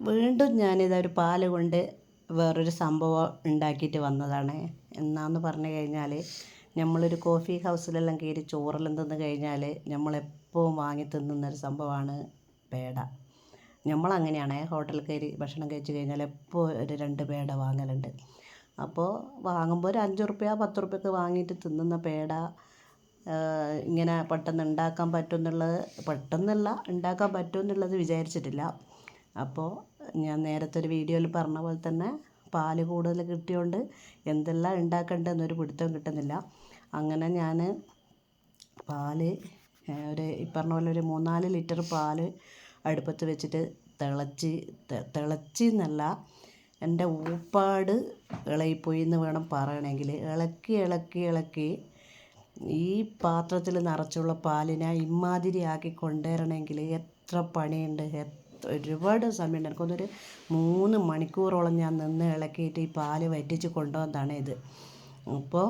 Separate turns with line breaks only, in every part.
വീണ്ടും ഞാനിതാ ഒരു പാൽ കൊണ്ട് വേറൊരു സംഭവം ഉണ്ടാക്കിയിട്ട് വന്നതാണ്. എന്നാന്ന് പറഞ്ഞു കഴിഞ്ഞാൽ നമ്മളൊരു കോഫി ഹൗസിലെല്ലാം കയറി ചോറെല്ലാം തിന്ന് കഴിഞ്ഞാൽ നമ്മളെപ്പോഴും വാങ്ങി തിന്നുന്നൊരു സംഭവമാണ് പേട. നമ്മളങ്ങനെയാണ് ഹോട്ടലിൽ കയറി ഭക്ഷണം കഴിച്ച് കഴിഞ്ഞാൽ എപ്പോൾ ഒരു രണ്ട് പേട വാങ്ങലുണ്ട്. അപ്പോൾ വാങ്ങുമ്പോൾ ഒരു അഞ്ച് റുപ്യ പത്ത് റുപ്യൊക്കെ വാങ്ങിയിട്ട് തിന്നുന്ന പേട ഇങ്ങനെ പെട്ടെന്ന് ഉണ്ടാക്കാൻ പറ്റുമെന്നുള്ളത് പെട്ടെന്നല്ല ഉണ്ടാക്കാൻ പറ്റുമെന്നുള്ളത് വിചാരിച്ചിട്ടില്ല. അപ്പോൾ ഞാൻ നേരത്തെ ഒരു വീഡിയോയിൽ പറഞ്ഞ പോലെ തന്നെ പാൽ കൂടുതൽ കിട്ടിയതുകൊണ്ട് എന്തെല്ലാം ഉണ്ടാക്കണ്ടെന്നൊരു പിടുത്തം കിട്ടുന്നില്ല. അങ്ങനെ ഞാൻ പാൽ ഒരു ഈ പറഞ്ഞ പോലെ ഒരു മൂന്നാൽ ലിറ്റർ പാൽ അടുപ്പത്ത് വെച്ചിട്ട് തിളച്ച് തിളച്ച് എന്നല്ല എന്റെ ഊപ്പാട് ഇളകിപ്പോയി എന്ന് വേണം പറയണമെങ്കിൽ ഇളക്കി ഇളക്കി ഇളക്കി ഈ പാത്രത്തിൽ നിറച്ചുള്ള പാലിനെ ഇമ്മാതിരി ആക്കി കൊണ്ടുവരണമെങ്കിൽ എത്ര പണിയുണ്ട് ഒരുപാട് സമയമുണ്ട് എനിക്കൊന്നൊരു മൂന്ന് മണിക്കൂറോളം ഞാൻ നിന്ന് ഇളക്കിയിട്ട് ഈ പാൽ വറ്റിച്ച് കൊണ്ടുവന്നതാണ് ഇത്. അപ്പോൾ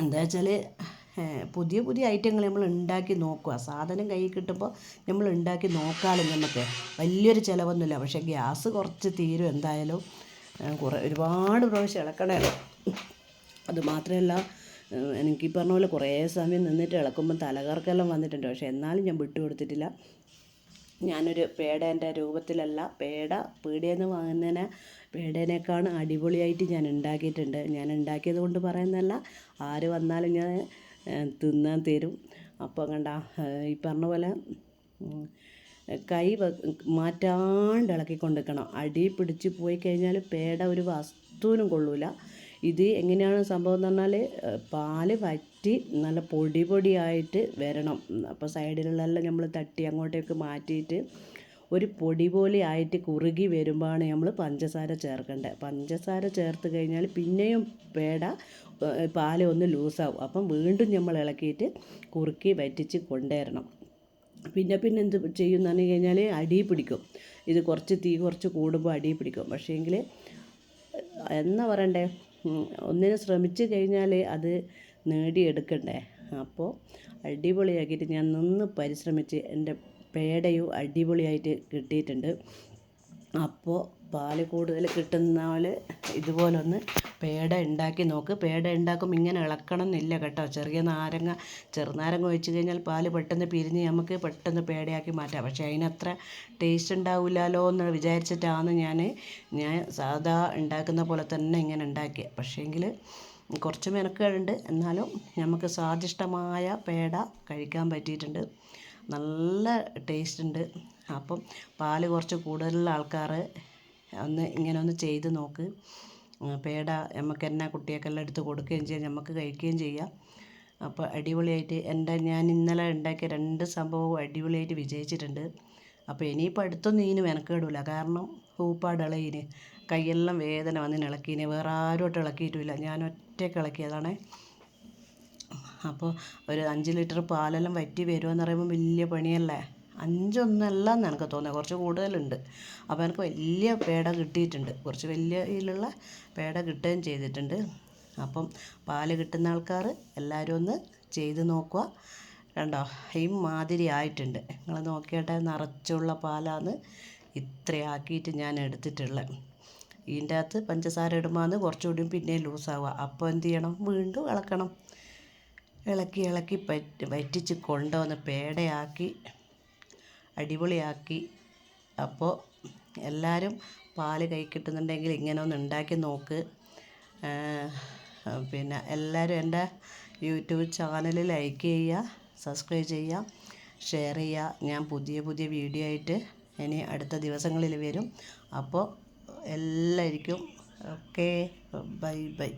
എന്താ വെച്ചാൽ പുതിയ പുതിയ ഐറ്റങ്ങൾ നമ്മൾ ഉണ്ടാക്കി നോക്കുക. സാധനം കയ്യിൽ കിട്ടുമ്പോൾ നമ്മൾ ഉണ്ടാക്കി നോക്കാമല്ലോ നമുക്ക് വലിയൊരു ചിലവൊന്നുമില്ല. പക്ഷേ ഗ്യാസ് കുറച്ച് തീരും എന്തായാലും. കുറേ ഒരുപാട് പ്രാവശ്യം ഇളക്കണമല്ലോ അതുമാത്രമല്ല എനിക്ക് ഈ പറഞ്ഞ പോലെ കുറേ സമയം നിന്നിട്ട് ഇളക്കുമ്പോൾ തലകറക്കെല്ലാം വന്നിട്ടുണ്ട്. പക്ഷേ എന്നാലും ഞാൻ വിട്ടു കൊടുത്തിട്ടില്ല ഞാനൊരു പേടേന്റെ രൂപത്തിലല്ല. പേട പീടികയിൽ നിന്ന് വാങ്ങുന്നതിനെ പേടേനേക്കാളും അടിപൊളിയായിട്ട് ഞാൻ ഉണ്ടാക്കിയിട്ടുണ്ട് ഞാൻ ഉണ്ടാക്കിയത് കൊണ്ട് പറയുന്നതല്ല ആര് വന്നാലും ഞാൻ തിന്നാൻ തരും. അപ്പോൾ കണ്ട ഈ പറഞ്ഞ പോലെ കൈ മാറ്റാണ്ട് ഇളക്കിക്കൊണ്ട് നിൽക്കണം അടി പിടിച്ച് പോയി കഴിഞ്ഞാൽ പേട ഒരു വസ്തുവിനും കൊള്ളൂല. ഇത് എങ്ങനെയാണ് സംഭവം എന്ന് പറഞ്ഞാൽ പാൽ വറ്റി നല്ല പൊടി പൊടിയായിട്ട് വരണം. അപ്പോൾ സൈഡിലുള്ളതെല്ലാം നമ്മൾ തട്ടി അങ്ങോട്ടേക്ക് മാറ്റിയിട്ട് ഒരു പൊടി പോലെ ആയിട്ട് കുറുകി വരുമ്പോഴാണ് നമ്മൾ പഞ്ചസാര ചേർക്കേണ്ടത്. പഞ്ചസാര ചേർത്ത് കഴിഞ്ഞാൽ പിന്നെയും പേട പാൽ ഒന്ന് ലൂസാവും. അപ്പം വീണ്ടും നമ്മൾ ഇളക്കിയിട്ട് കുറുക്കി വറ്റിച്ച് കൊണ്ടുവരണം. പിന്നെ പിന്നെ എന്ത് ചെയ്യുന്നതെന്ന് കഴിഞ്ഞാൽ അടി പിടിക്കും. ഇത് കുറച്ച് തീ കുറച്ച് കൂടുമ്പോൾ അടി പിടിക്കും. പക്ഷേ എങ്കിൽ എന്നാ പറയണ്ടേ? ഒന്നിനെ ശ്രമിച്ചു കഴിഞ്ഞാൽ അത് നേടിയെടുക്കണ്ടേ? അപ്പോൾ അടിപൊളിയാക്കിയിട്ട് ഞാൻ നിന്ന് പരിശ്രമിച്ച് എന്റെ പേടയും അടിപൊളിയായിട്ട് കിട്ടിയിട്ടുണ്ട്. അപ്പോൾ പാൽ കൂടുതൽ കിട്ടുന്നാൽ ഇതുപോലൊന്ന് പേട ഉണ്ടാക്കി നോക്ക്. പേട ഉണ്ടാക്കും ഇങ്ങനെ ഇളക്കണം എന്നില്ല കേട്ടോ. ചെറിയ നാരങ്ങ ചെറുനാരങ്ങ ഒഴിച്ച് കഴിഞ്ഞാൽ പാൽ പെട്ടെന്ന് പിരിഞ്ഞ് നമുക്ക് പെട്ടെന്ന് പേടയാക്കി മാറ്റാം. പക്ഷേ അതിനത്ര ടേസ്റ്റ് ഉണ്ടാവില്ലല്ലോ എന്ന് വിചാരിച്ചിട്ടാണ് ഞാൻ ഞാൻ സാധാ ഉണ്ടാക്കുന്ന പോലെ തന്നെ ഇങ്ങനെ ഉണ്ടാക്കിയത് പക്ഷേങ്കിൽ കുറച്ച് മെനക്കേടുണ്ട്. എന്നാലും നമുക്ക് സ്വാദിഷ്ടമായ പേട കഴിക്കാൻ പറ്റിയിട്ടുണ്ട്. നല്ല ടേസ്റ്റ് ഉണ്ട്. അപ്പം പാൽ കുറച്ച് കൂടുതലുള്ള ആൾക്കാർ ഒന്ന് ഇങ്ങനെ ഒന്ന് ചെയ്ത് നോക്ക്. പേട നമുക്ക് തന്നെ കുട്ടികൾക്കെല്ലാം എടുത്ത് കൊടുക്കുകയും ചെയ്യാം. നമുക്ക് കഴിക്കുകയും ചെയ്യാം. അപ്പോൾ അടിപൊളിയായിട്ട് എന്റെ ഞാൻ ഇന്നലെ ഉണ്ടാക്കിയ രണ്ട് സംഭവവും അടിപൊളിയായിട്ട് വിജയിച്ചിട്ടുണ്ട്. അപ്പോൾ ഇനിയിപ്പോൾ അടുത്തൊന്നും ഇതിന് മെനക്കേടില്ല. കാരണം ഊപ്പാട് ഇളയിന് വേദന വന്നിന് ഇളക്കീന് വേറെ ആരും ഇളക്കിയിട്ടുമില്ല ഞാൻ ഒറ്റയ്ക്ക് ഇളക്കിയതാണ് അപ്പോൾ ഒരു അഞ്ച് ലിറ്റർ പാലെല്ലാം വറ്റി വരുമെന്ന് പറയുമ്പോൾ വലിയ പണിയല്ലേ? അഞ്ചൊന്നല്ല എന്ന് എനിക്ക് തോന്നുന്നത് കുറച്ച് കൂടുതലുണ്ട്. അപ്പോൾ എനിക്ക് വലിയ പേട കിട്ടിയിട്ടുണ്ട്. കുറച്ച് വലിയ ഇതിലുള്ള പേട കിട്ടുകയും ചെയ്തിട്ടുണ്ട്. അപ്പം പാൽ കിട്ടുന്ന ആൾക്കാർ എല്ലാവരും ഒന്ന് ചെയ്ത് നോക്കുക. കണ്ടോ? ഈ മാതിരി ആയിട്ടുണ്ട്. നിങ്ങൾ നോക്കിയാട്ടെ നിറച്ചുള്ള പാലാണ് ഇത്രയാക്കിയിട്ട് ഞാൻ എടുത്തിട്ടുള്ളത്. ഇതിന്റെ അകത്ത് പഞ്ചസാര ഇടുമ്പോൾ കുറച്ചുകൂടി പിന്നെ ലൂസാവുക. അപ്പോൾ എന്ത് ചെയ്യണം? വീണ്ടും ഇളക്കണം. ഇളക്കി ഇളക്കി പറ്റി വറ്റിച്ച് കൊണ്ടുവന്ന് പേടയാക്കി അടിപൊളിയാക്കി. അപ്പോൾ എല്ലാവരും പാൽ കൈ കിട്ടുന്നുണ്ടെങ്കിൽ ഇങ്ങനെ ഒന്ന് ഉണ്ടാക്കി നോക്ക്. പിന്നെ എല്ലാവരും എന്റെ യൂട്യൂബ് ചാനൽ ലൈക്ക് ചെയ്യുക സബ്സ്ക്രൈബ് ചെയ്യുക ഷെയർ ചെയ്യുക. ഞാൻ പുതിയ പുതിയ വീഡിയോ ആയിട്ട് ഇനി അടുത്ത ദിവസങ്ങളിൽ വരും. അപ്പോൾ എല്ലാവർക്കും ഓക്കെ. Bye bye.